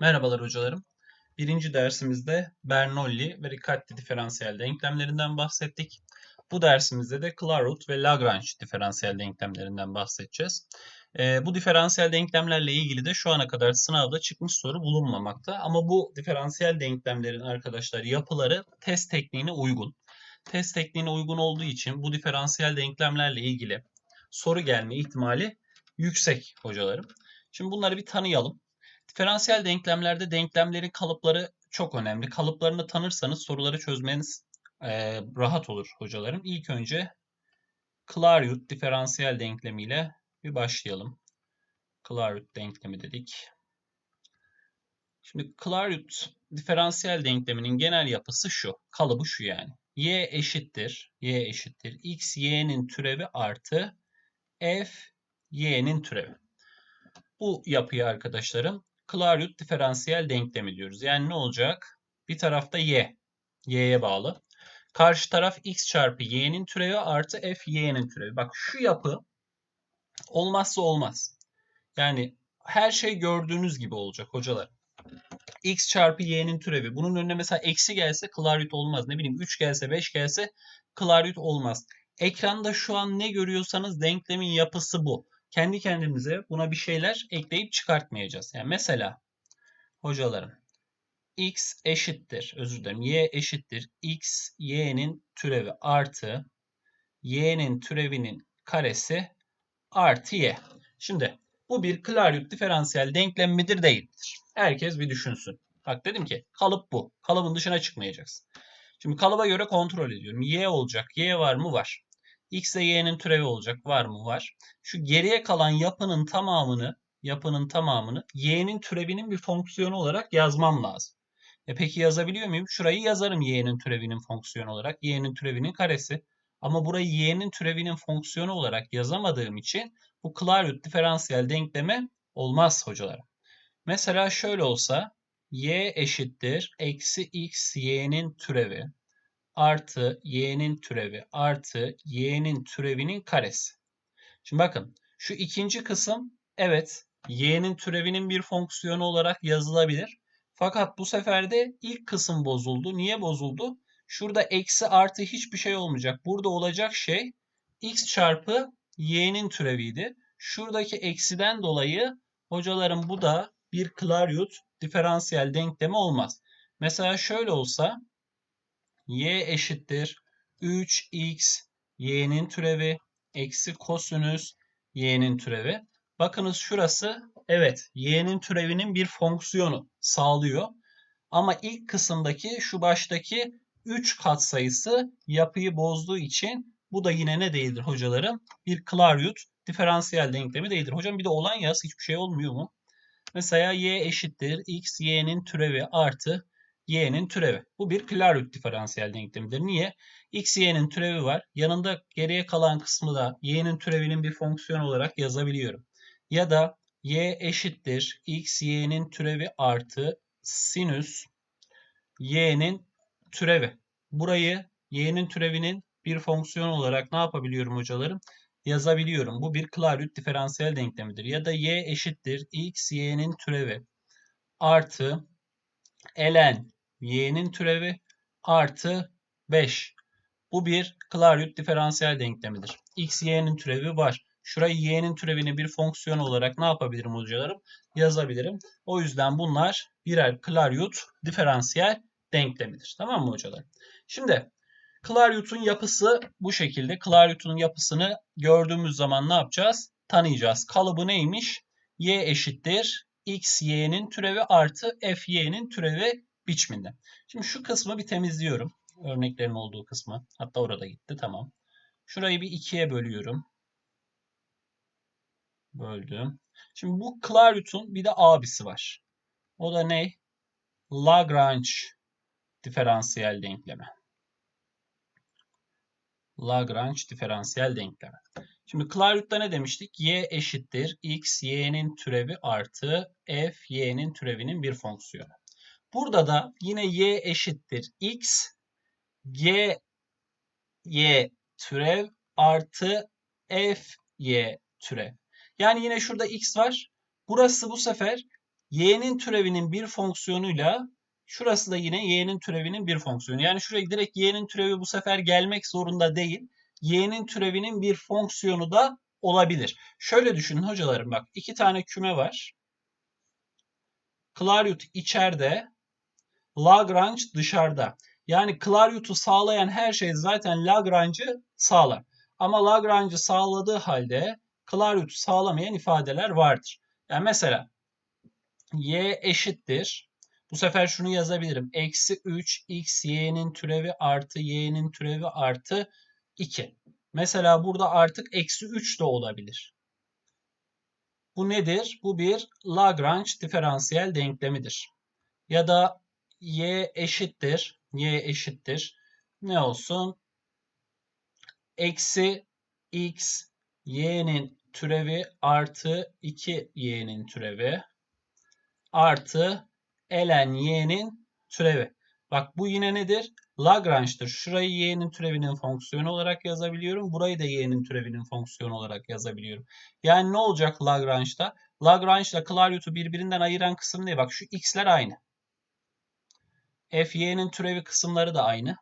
Merhabalar hocalarım. Birinci dersimizde Bernoulli ve Riccati diferansiyel denklemlerinden bahsettik. Bu dersimizde de Clairaut ve Lagrange diferansiyel denklemlerinden bahsedeceğiz. Ee, bu diferansiyel denklemlerle ilgili de şu ana kadar sınavda çıkmış soru bulunmamakta. Ama bu diferansiyel denklemlerin arkadaşlar yapıları test tekniğine uygun. Test tekniğine uygun olduğu için bu diferansiyel denklemlerle ilgili soru gelme ihtimali yüksek hocalarım. Şimdi bunları bir tanıyalım. Diferansiyel denklemlerde denklemlerin kalıpları çok önemli. Kalıplarını tanırsanız soruları çözmeniz e, rahat olur hocalarım. İlk önce Clairaut diferansiyel denklemiyle bir başlayalım. Clairaut denklemi dedik. Şimdi Clairaut diferansiyel denkleminin genel yapısı şu. Kalıbı şu yani. y eşittir. y eşittir. x y'nin türevi artı f y'nin türevi. Bu yapıyı arkadaşlarım Clairaut diferansiyel denklemi diyoruz. Yani ne olacak? Bir tarafta y. y'ye bağlı. Karşı taraf x çarpı y'nin türevi artı f y'nin türevi. Bak şu yapı olmazsa olmaz. Yani her şey gördüğünüz gibi olacak hocalar. x çarpı y'nin türevi. Bunun önüne mesela eksi gelse Clairaut olmaz. Ne bileyim 3 gelse 5 gelse Clairaut olmaz. Ekranda şu an ne görüyorsanız denklemin yapısı bu kendi kendimize buna bir şeyler ekleyip çıkartmayacağız. Yani mesela hocalarım x eşittir, özür dilerim, y eşittir x y'nin türevi artı y'nin türevinin karesi artı y. Şimdi bu bir Clairaut diferansiyel denklem midir değil midir? Herkes bir düşünsün. Bak dedim ki kalıp bu. Kalıbın dışına çıkmayacaksın. Şimdi kalıba göre kontrol ediyorum. Y olacak. Y var mı? Var. X ile Y'nin türevi olacak. Var mı? Var. Şu geriye kalan yapının tamamını yapının tamamını Y'nin türevinin bir fonksiyonu olarak yazmam lazım. E peki yazabiliyor muyum? Şurayı yazarım Y'nin türevinin fonksiyonu olarak. Y'nin türevinin karesi. Ama burayı Y'nin türevinin fonksiyonu olarak yazamadığım için bu Clairaut diferansiyel denkleme olmaz hocalarım. Mesela şöyle olsa y eşittir eksi x y'nin türevi artı y'nin türevi artı y'nin türevinin karesi. Şimdi bakın şu ikinci kısım evet y'nin türevinin bir fonksiyonu olarak yazılabilir. Fakat bu sefer de ilk kısım bozuldu. Niye bozuldu? Şurada eksi artı hiçbir şey olmayacak. Burada olacak şey x çarpı y'nin türeviydi. Şuradaki eksiden dolayı hocalarım bu da bir Clairaut diferansiyel denklemi olmaz. Mesela şöyle olsa y eşittir 3x y'nin türevi eksi kosinüs y'nin türevi. Bakınız şurası evet y'nin türevinin bir fonksiyonu sağlıyor. Ama ilk kısımdaki şu baştaki 3 katsayısı yapıyı bozduğu için bu da yine ne değildir hocalarım? Bir Clairaut diferansiyel denklemi değildir. Hocam bir de olan yaz hiçbir şey olmuyor mu? Mesela y eşittir x y'nin türevi artı y'nin türevi. Bu bir Clairaut diferansiyel denklemidir. Niye? x y'nin türevi var. Yanında geriye kalan kısmı da y'nin türevinin bir fonksiyon olarak yazabiliyorum. Ya da y eşittir x y'nin türevi artı sinüs y'nin türevi. Burayı y'nin türevinin bir fonksiyon olarak ne yapabiliyorum hocalarım? Yazabiliyorum. Bu bir Clairaut diferansiyel denklemidir. Ya da y eşittir x y'nin türevi artı ln y'nin türevi artı 5. Bu bir Clairaut diferansiyel denklemidir. x y'nin türevi var. Şurayı y'nin türevini bir fonksiyon olarak ne yapabilirim hocalarım? Yazabilirim. O yüzden bunlar birer Clairaut diferansiyel denklemidir. Tamam mı hocalar? Şimdi Clairaut'un yapısı bu şekilde. Clairaut'un yapısını gördüğümüz zaman ne yapacağız? Tanıyacağız. Kalıbı neymiş? y eşittir x y'nin türevi artı f y'nin türevi biçiminde. Şimdi şu kısmı bir temizliyorum. Örneklerin olduğu kısmı. Hatta orada gitti. Tamam. Şurayı bir ikiye bölüyorum. Böldüm. Şimdi bu Clairaut'un bir de abisi var. O da ne? Lagrange diferansiyel denklemi. Lagrange diferansiyel denklemi. Şimdi Clairaut'ta ne demiştik? Y eşittir x y'nin türevi artı f y'nin türevinin bir fonksiyonu. Burada da yine y eşittir x g y türev artı f y türev. Yani yine şurada x var. Burası bu sefer y'nin türevinin bir fonksiyonuyla şurası da yine y'nin türevinin bir fonksiyonu. Yani şuraya direkt y'nin türevi bu sefer gelmek zorunda değil. y'nin türevinin bir fonksiyonu da olabilir. Şöyle düşünün hocalarım bak iki tane küme var. Clariot içeride, Lagrange dışarıda. Yani Clariot'u sağlayan her şey zaten Lagrange'ı sağlar. Ama Lagrange'ı sağladığı halde Clariot'u sağlamayan ifadeler vardır. Yani mesela y eşittir. Bu sefer şunu yazabilirim. Eksi 3 x y'nin türevi artı y'nin türevi artı 2. Mesela burada artık eksi 3 de olabilir. Bu nedir? Bu bir Lagrange diferansiyel denklemidir. Ya da y eşittir. y eşittir. Ne olsun? Eksi x y'nin türevi artı 2y'nin türevi artı ln y'nin türevi. Bak bu yine nedir? Lagrange'dır. Şurayı y'nin türevinin fonksiyonu olarak yazabiliyorum. Burayı da y'nin türevinin fonksiyonu olarak yazabiliyorum. Yani ne olacak Lagrange'da? Lagrange ile Clairaut'u birbirinden ayıran kısım ne? Bak şu x'ler aynı. F y'nin türevi kısımları da aynı.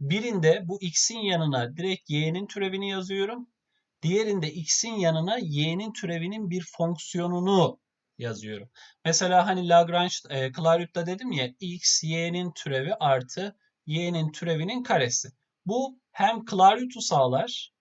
Birinde bu x'in yanına direkt y'nin türevini yazıyorum. Diğerinde x'in yanına y'nin türevinin bir fonksiyonunu yazıyorum. Mesela hani Lagrange e, Clairaut'ta dedim ya x y'nin türevi artı y'nin türevinin karesi. Bu hem Clairaut'u sağlar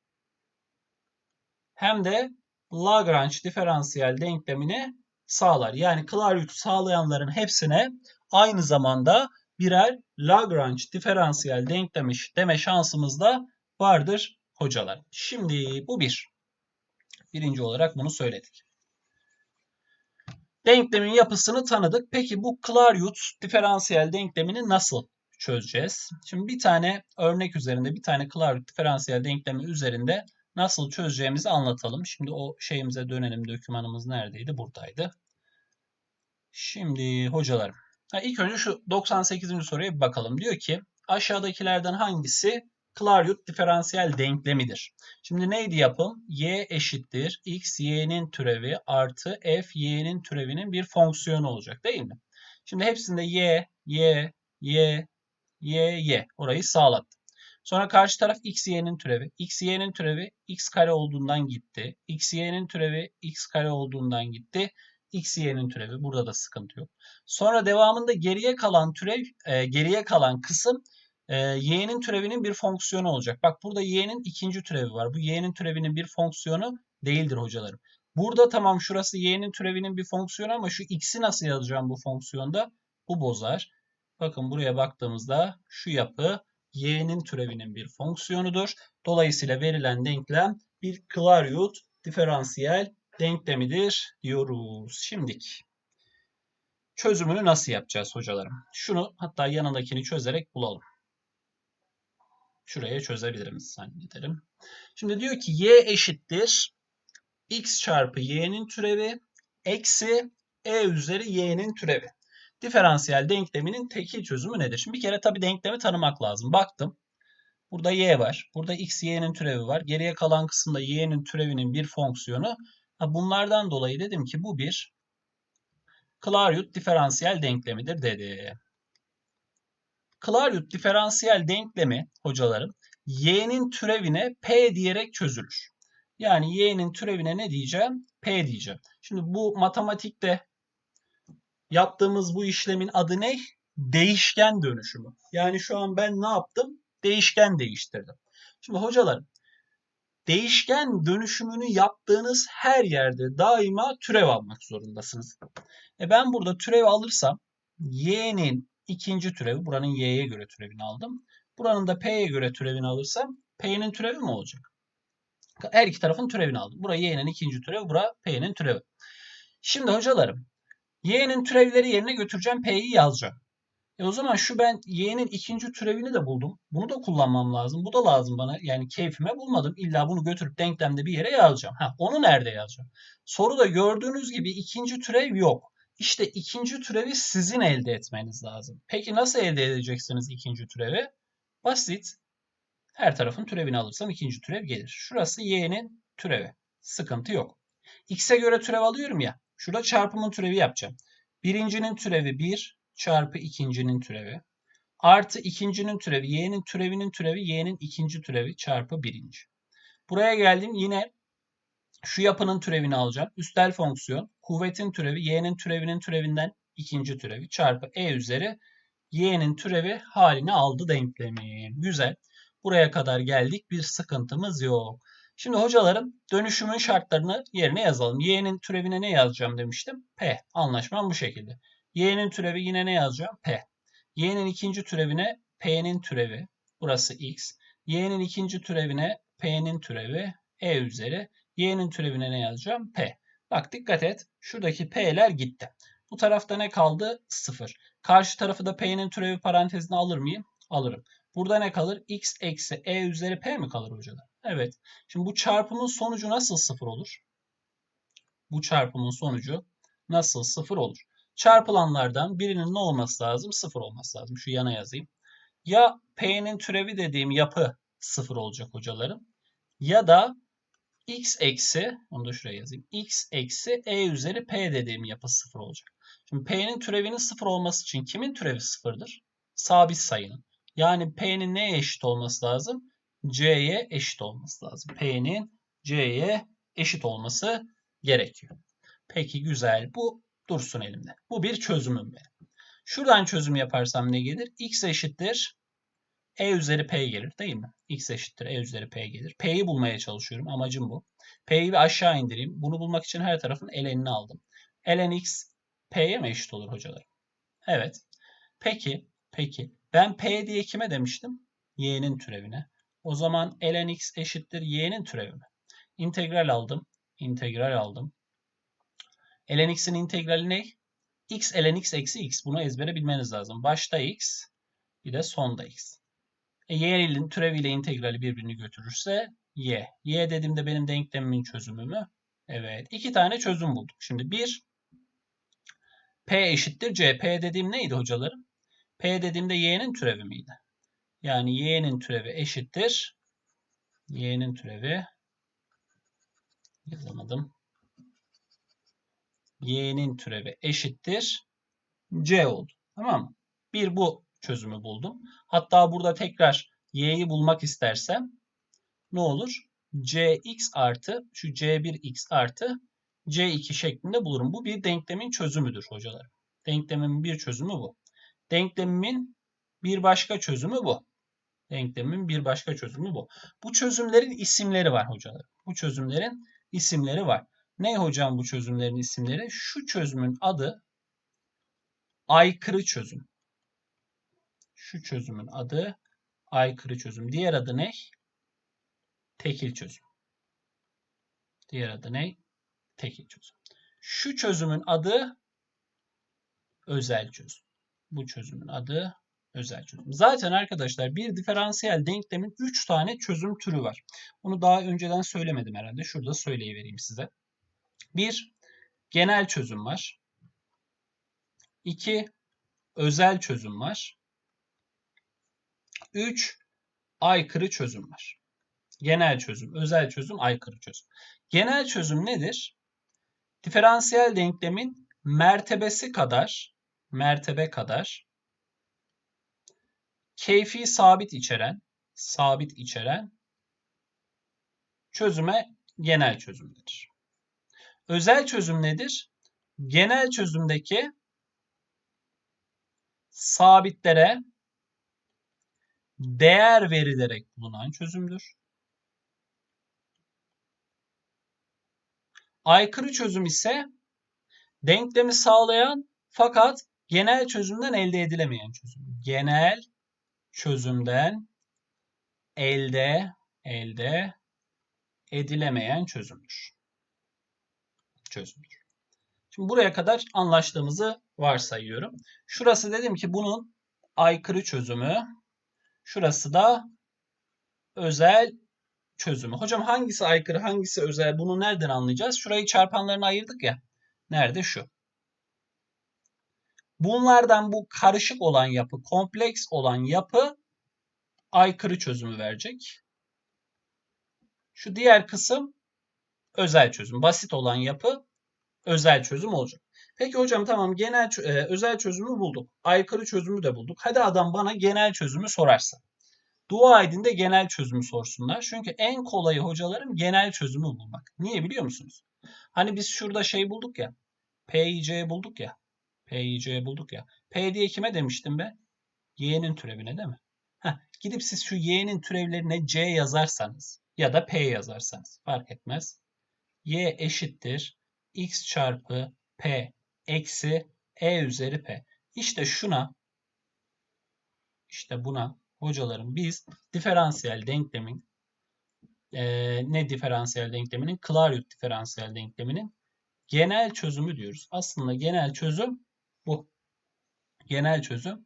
hem de Lagrange diferansiyel denklemini sağlar. Yani Clairaut'u sağlayanların hepsine aynı zamanda birer Lagrange diferansiyel denklemi deme şansımız da vardır hocalar. Şimdi bu bir. Birinci olarak bunu söyledik. Denklemin yapısını tanıdık. Peki bu Clairaut diferansiyel denklemini nasıl çözeceğiz? Şimdi bir tane örnek üzerinde, bir tane Clairaut diferansiyel denklemi üzerinde nasıl çözeceğimizi anlatalım. Şimdi o şeyimize dönelim. Dokümanımız neredeydi? Buradaydı. Şimdi hocalarım. Ha, ilk önce şu 98. soruya bir bakalım. Diyor ki aşağıdakilerden hangisi Clairaut diferansiyel denklemidir? Şimdi neydi yapım? y eşittir x y'nin türevi artı f y'nin türevinin bir fonksiyonu olacak değil mi? Şimdi hepsinde y, y, y, y, y. Orayı sağlattım. Sonra karşı taraf x y'nin türevi. x y'nin türevi x kare olduğundan gitti. x y'nin türevi x kare olduğundan gitti x y'nin türevi. Burada da sıkıntı yok. Sonra devamında geriye kalan türev, e, geriye kalan kısım e, y'nin türevinin bir fonksiyonu olacak. Bak burada y'nin ikinci türevi var. Bu y'nin türevinin bir fonksiyonu değildir hocalarım. Burada tamam şurası y'nin türevinin bir fonksiyonu ama şu x'i nasıl yazacağım bu fonksiyonda? Bu bozar. Bakın buraya baktığımızda şu yapı y'nin türevinin bir fonksiyonudur. Dolayısıyla verilen denklem bir Clairaut diferansiyel denklemidir diyoruz. Şimdik. Çözümünü nasıl yapacağız hocalarım? Şunu hatta yanındakini çözerek bulalım. Şuraya çözebilirim zannederim. Şimdi diyor ki y eşittir x çarpı y'nin türevi eksi e üzeri y'nin türevi. Diferansiyel denkleminin tekil çözümü nedir? Şimdi bir kere tabii denklemi tanımak lazım. Baktım. Burada y var. Burada x y'nin türevi var. Geriye kalan kısımda y'nin türevinin bir fonksiyonu. Bunlardan dolayı dedim ki bu bir Clairaut diferansiyel denklemidir dedi. Clairaut diferansiyel denklemi hocalarım y'nin türevine p diyerek çözülür. Yani y'nin türevine ne diyeceğim? P diyeceğim. Şimdi bu matematikte yaptığımız bu işlemin adı ne? Değişken dönüşümü. Yani şu an ben ne yaptım? Değişken değiştirdim. Şimdi hocalarım değişken dönüşümünü yaptığınız her yerde daima türev almak zorundasınız. E ben burada türev alırsam y'nin ikinci türevi, buranın y'ye göre türevini aldım. Buranın da p'ye göre türevini alırsam p'nin türevi mi olacak? Her iki tarafın türevini aldım. Buraya y'nin ikinci türevi, bura p'nin türevi. Şimdi hocalarım, y'nin türevleri yerine götüreceğim, p'yi yazacağım. E o zaman şu ben y'nin ikinci türevini de buldum. Bunu da kullanmam lazım. Bu da lazım bana. Yani keyfime bulmadım. İlla bunu götürüp denklemde bir yere yazacağım. Ha, onu nerede yazacağım? Soruda gördüğünüz gibi ikinci türev yok. İşte ikinci türevi sizin elde etmeniz lazım. Peki nasıl elde edeceksiniz ikinci türevi? Basit. Her tarafın türevini alırsam ikinci türev gelir. Şurası y'nin türevi. Sıkıntı yok. x'e göre türev alıyorum ya. Şurada çarpımın türevi yapacağım. Birincinin türevi 1 çarpı ikincinin türevi. Artı ikincinin türevi y'nin türevinin türevi y'nin ikinci türevi çarpı birinci. Buraya geldim yine şu yapının türevini alacağım. Üstel fonksiyon kuvvetin türevi y'nin türevinin türevinden ikinci türevi çarpı e üzeri y'nin türevi halini aldı denklemi. Güzel. Buraya kadar geldik. Bir sıkıntımız yok. Şimdi hocalarım dönüşümün şartlarını yerine yazalım. Y'nin türevine ne yazacağım demiştim? P. Anlaşmam bu şekilde. Y'nin türevi yine ne yazacağım? P. Y'nin ikinci türevine P'nin türevi. Burası X. Y'nin ikinci türevine P'nin türevi. E üzeri. Y'nin türevine ne yazacağım? P. Bak dikkat et. Şuradaki P'ler gitti. Bu tarafta ne kaldı? 0. Karşı tarafı da P'nin türevi parantezine alır mıyım? Alırım. Burada ne kalır? X eksi E üzeri P mi kalır hocalar? Evet. Şimdi bu çarpımın sonucu nasıl 0 olur? Bu çarpımın sonucu nasıl 0 olur? Çarpılanlardan birinin ne olması lazım? 0 olması lazım. Şu yana yazayım. Ya P'nin türevi dediğim yapı 0 olacak hocalarım. Ya da x eksi, onu da şuraya yazayım. x eksi e üzeri p dediğim yapı 0 olacak. Şimdi p'nin türevinin 0 olması için kimin türevi 0'dır? Sabit sayının. Yani p'nin neye eşit olması lazım? c'ye eşit olması lazım. p'nin c'ye eşit olması gerekiyor. Peki güzel. Bu dursun elimde. Bu bir çözümüm benim. Şuradan çözüm yaparsam ne gelir? x eşittir e üzeri p gelir değil mi? x eşittir e üzeri p gelir. P'yi bulmaya çalışıyorum. Amacım bu. P'yi bir aşağı indireyim. Bunu bulmak için her tarafın ln'ini aldım. ln x p'ye mi eşit olur hocalar? Evet. Peki, peki. Ben p diye kime demiştim? y'nin türevine. O zaman ln x eşittir y'nin türevi mi? İntegral aldım. İntegral aldım. Ln x'in integrali ne? x ln x eksi x. Bunu ezbere bilmeniz lazım. Başta x, bir de sonda x. E, y'nin türeviyle integrali birbirini götürürse y. y dediğimde benim denklemimin çözümü mü? Evet. İki tane çözüm bulduk. Şimdi bir p eşittir c. p dediğim neydi hocalarım? p dediğimde y'nin türevi miydi? Yani y'nin türevi eşittir. y'nin türevi yazamadım. Y'nin türevi eşittir. c oldu. Tamam mı? Bir bu çözümü buldum. Hatta burada tekrar y'yi bulmak istersem ne olur? cx artı şu c1x artı c2 şeklinde bulurum. Bu bir denklemin çözümüdür hocalar. Denklemimin bir çözümü bu. Denklemimin bir başka çözümü bu. Denklemimin bir başka çözümü bu. Bu çözümlerin isimleri var hocalar. Bu çözümlerin isimleri var. Ne hocam bu çözümlerin isimleri? Şu çözümün adı aykırı çözüm. Şu çözümün adı aykırı çözüm. Diğer adı ne? Tekil çözüm. Diğer adı ne? Tekil çözüm. Şu çözümün adı özel çözüm. Bu çözümün adı özel çözüm. Zaten arkadaşlar bir diferansiyel denklemin 3 tane çözüm türü var. Bunu daha önceden söylemedim herhalde. Şurada söyleyivereyim size. 1. Genel çözüm var. 2. Özel çözüm var. 3 aykırı çözüm var. Genel çözüm, özel çözüm, aykırı çözüm. Genel çözüm nedir? Diferansiyel denklemin mertebesi kadar, mertebe kadar keyfi sabit içeren, sabit içeren çözüme genel çözüm denir. Özel çözüm nedir? Genel çözümdeki sabitlere değer verilerek bulunan çözümdür. Aykırı çözüm ise denklemi sağlayan fakat genel çözümden elde edilemeyen çözüm. Genel çözümden elde elde edilemeyen çözümdür. Çözümdür. Şimdi buraya kadar anlaştığımızı varsayıyorum. Şurası dedim ki bunun aykırı çözümü Şurası da özel çözümü. Hocam hangisi aykırı, hangisi özel bunu nereden anlayacağız? Şurayı çarpanlarına ayırdık ya. Nerede? Şu. Bunlardan bu karışık olan yapı, kompleks olan yapı aykırı çözümü verecek. Şu diğer kısım özel çözüm. Basit olan yapı özel çözüm olacak. Peki hocam tamam genel e, özel çözümü bulduk. Aykırı çözümü de bulduk. Hadi adam bana genel çözümü sorarsa. Dua edin de genel çözümü sorsunlar. Çünkü en kolayı hocalarım genel çözümü bulmak. Niye biliyor musunuz? Hani biz şurada şey bulduk ya. P'yi C'ye bulduk ya. P'yi C'ye bulduk ya. P diye kime demiştim ben? Y'nin türevine değil mi? Heh, gidip siz şu Y'nin türevlerine C yazarsanız ya da P yazarsanız fark etmez. Y eşittir X çarpı P eksi E üzeri P. İşte şuna işte buna hocalarım biz diferansiyel denklemin eee, ne diferansiyel denkleminin? Clairaut diferansiyel denkleminin genel çözümü diyoruz. Aslında genel çözüm bu. Genel çözüm.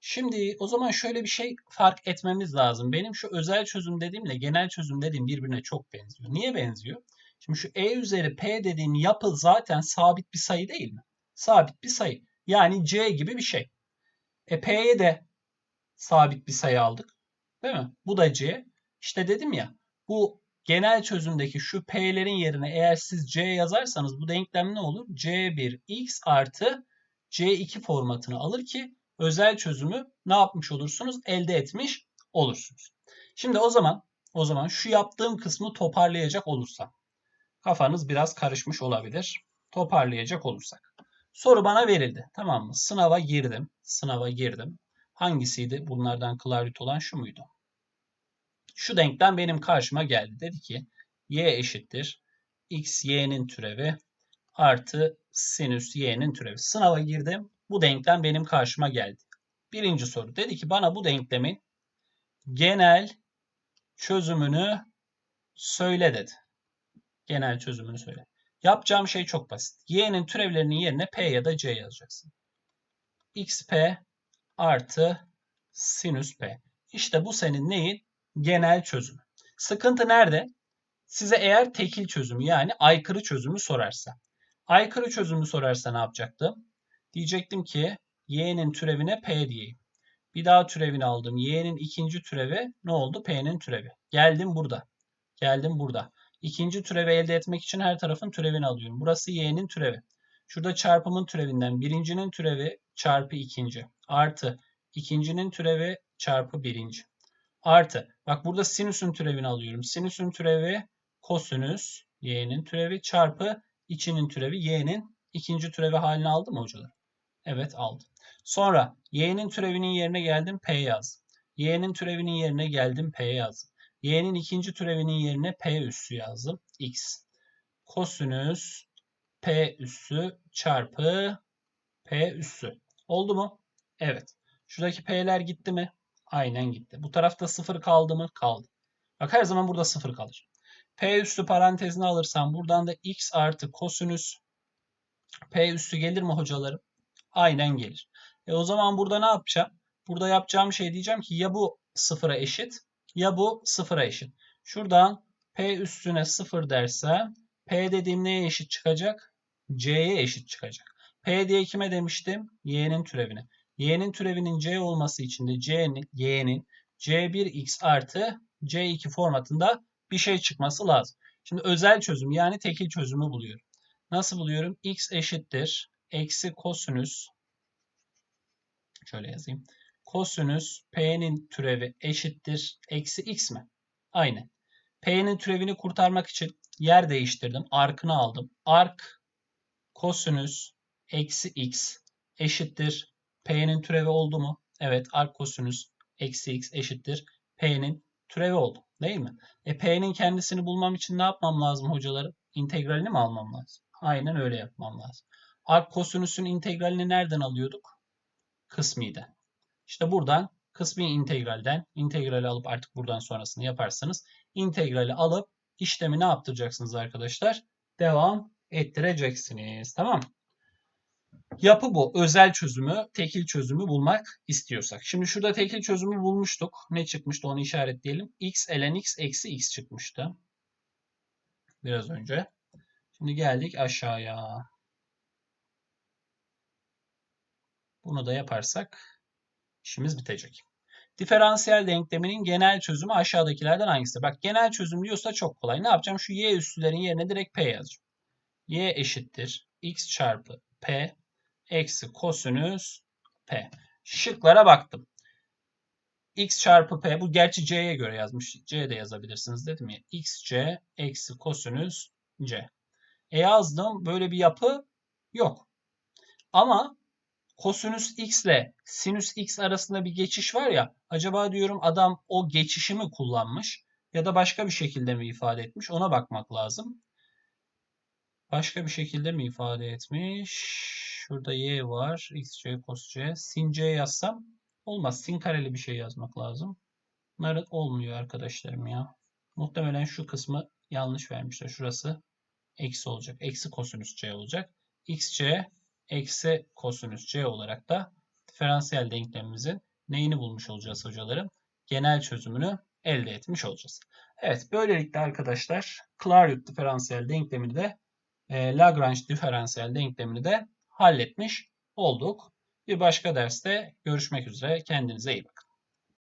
Şimdi o zaman şöyle bir şey fark etmemiz lazım. Benim şu özel çözüm dediğimle genel çözüm dediğim birbirine çok benziyor. Niye benziyor? Şimdi şu e üzeri p dediğim yapı zaten sabit bir sayı değil mi? Sabit bir sayı. Yani c gibi bir şey. E p'ye de sabit bir sayı aldık. Değil mi? Bu da c. İşte dedim ya bu genel çözümdeki şu p'lerin yerine eğer siz c yazarsanız bu denklem ne olur? c1 x artı c2 formatını alır ki özel çözümü ne yapmış olursunuz? Elde etmiş olursunuz. Şimdi o zaman o zaman şu yaptığım kısmı toparlayacak olursam kafanız biraz karışmış olabilir. Toparlayacak olursak. Soru bana verildi. Tamam mı? Sınava girdim. Sınava girdim. Hangisiydi? Bunlardan Clarit olan şu muydu? Şu denklem benim karşıma geldi. Dedi ki y eşittir x y'nin türevi artı sinüs y'nin türevi. Sınava girdim. Bu denklem benim karşıma geldi. Birinci soru. Dedi ki bana bu denklemin genel çözümünü söyle dedi. Genel çözümünü söyle. Yapacağım şey çok basit. Y'nin türevlerinin yerine P ya da C yazacaksın. XP artı sinüs P. İşte bu senin neyin? Genel çözümü. Sıkıntı nerede? Size eğer tekil çözümü yani aykırı çözümü sorarsa. Aykırı çözümü sorarsa ne yapacaktım? Diyecektim ki y'nin türevine p diyeyim. Bir daha türevini aldım. y'nin ikinci türevi ne oldu? p'nin türevi. Geldim burada. Geldim burada. İkinci türevi elde etmek için her tarafın türevini alıyorum. Burası y'nin türevi. Şurada çarpımın türevinden birincinin türevi çarpı ikinci. Artı ikincinin türevi çarpı birinci. Artı bak burada sinüsün türevini alıyorum. Sinüsün türevi kosinüs y'nin türevi çarpı içinin türevi y'nin ikinci türevi halini aldı mı hocalar? Evet aldı. Sonra y'nin türevinin yerine geldim p yazdım. y'nin türevinin yerine geldim p yazdım. y'nin ikinci türevinin yerine p üssü yazdım. x. Kosinüs p üssü çarpı p üssü. Oldu mu? Evet. Şuradaki p'ler gitti mi? Aynen gitti. Bu tarafta sıfır kaldı mı? Kaldı. Bak her zaman burada sıfır kalır. P üstü parantezine alırsam buradan da x artı kosinüs P üstü gelir mi hocalarım? Aynen gelir. E o zaman burada ne yapacağım? Burada yapacağım şey diyeceğim ki ya bu sıfıra eşit ya bu sıfıra eşit. Şuradan P üstüne sıfır dersem P dediğim neye eşit çıkacak? C'ye eşit çıkacak. P diye kime demiştim? Y'nin türevine. Y'nin türevinin C olması için de C'nin, Y'nin C1x artı C2 formatında bir şey çıkması lazım. Şimdi özel çözüm yani tekil çözümü buluyorum. Nasıl buluyorum? x eşittir. Eksi kosinüs. Şöyle yazayım. Kosinüs p'nin türevi eşittir. Eksi x mi? Aynen. P'nin türevini kurtarmak için yer değiştirdim. Arkını aldım. Ark kosinüs eksi x eşittir. P'nin türevi oldu mu? Evet. Ark kosinüs eksi x eşittir. P'nin türevi oldu. Değil mi? E P'nin kendisini bulmam için ne yapmam lazım hocalarım? İntegralini mi almam lazım? Aynen öyle yapmam lazım. Ark kosinüsün integralini nereden alıyorduk? Kısmiden. İşte buradan kısmi integralden integrali alıp artık buradan sonrasını yaparsanız integrali alıp işlemi ne yaptıracaksınız arkadaşlar? Devam ettireceksiniz. Tamam Yapı bu. Özel çözümü, tekil çözümü bulmak istiyorsak. Şimdi şurada tekil çözümü bulmuştuk. Ne çıkmıştı onu işaretleyelim. x ln x eksi x çıkmıştı. Biraz önce. Şimdi geldik aşağıya. Bunu da yaparsak işimiz bitecek. Diferansiyel denkleminin genel çözümü aşağıdakilerden hangisi? Bak genel çözüm diyorsa çok kolay. Ne yapacağım? Şu y üstülerin yerine direkt p yazacağım. y eşittir x çarpı p eksi kosinüs p. Şıklara baktım. x çarpı p bu gerçi c'ye göre yazmış. c de yazabilirsiniz dedim ya. xc eksi kosinüs c. E yazdım böyle bir yapı yok. Ama kosinüs x ile sinüs x arasında bir geçiş var ya. Acaba diyorum adam o geçişi mi kullanmış ya da başka bir şekilde mi ifade etmiş ona bakmak lazım. Başka bir şekilde mi ifade etmiş? Şurada y var. x, c, cos c. Sin c yazsam olmaz. Sin kareli bir şey yazmak lazım. Bunlar olmuyor arkadaşlarım ya. Muhtemelen şu kısmı yanlış vermişler. Şurası eksi olacak. Eksi kosinüs c olacak. xc eksi kosinüs c olarak da diferansiyel denklemimizin neyini bulmuş olacağız hocalarım? Genel çözümünü elde etmiş olacağız. Evet böylelikle arkadaşlar Clairaut diferansiyel denklemini de e, Lagrange diferansiyel denklemini de halletmiş olduk. Bir başka derste görüşmek üzere. Kendinize iyi bakın.